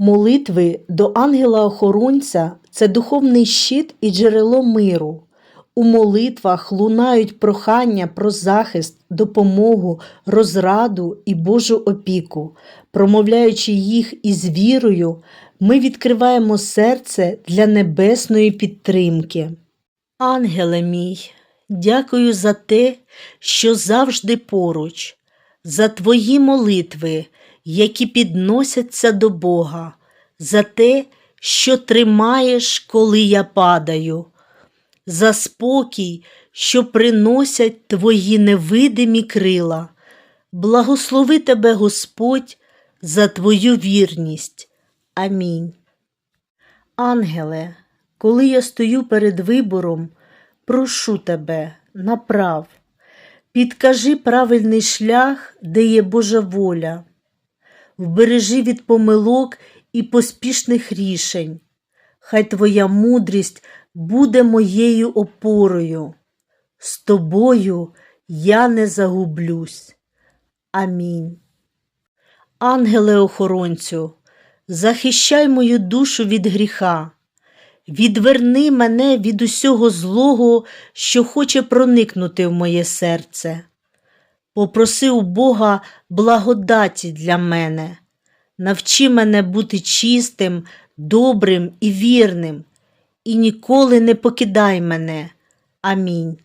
Молитви до ангела-охоронця це духовний щит і джерело миру. У молитвах лунають прохання про захист, допомогу, розраду і Божу опіку. Промовляючи їх із вірою, ми відкриваємо серце для небесної підтримки. Ангеле мій, дякую за те, що завжди поруч, за твої молитви, які підносяться до Бога, за те, що тримаєш, коли я падаю, за спокій, що приносять твої невидимі крила. Благослови тебе, Господь, за твою вірність. Амінь. Ангеле, коли я стою перед вибором, прошу тебе, направ, підкажи правильний шлях, де є Божа воля, вбережи від помилок і поспішних рішень. Хай твоя мудрість буде моєю опорою. З тобою я не загублюсь. Амінь. Ангеле-охоронцю, захищай мою душу від гріха, відверни мене від усього злого, що хоче проникнути в моє серце. Попроси у Бога благодаті для мене, навчи мене бути чистим, добрим і вірним, і ніколи не покидай мене. Амінь.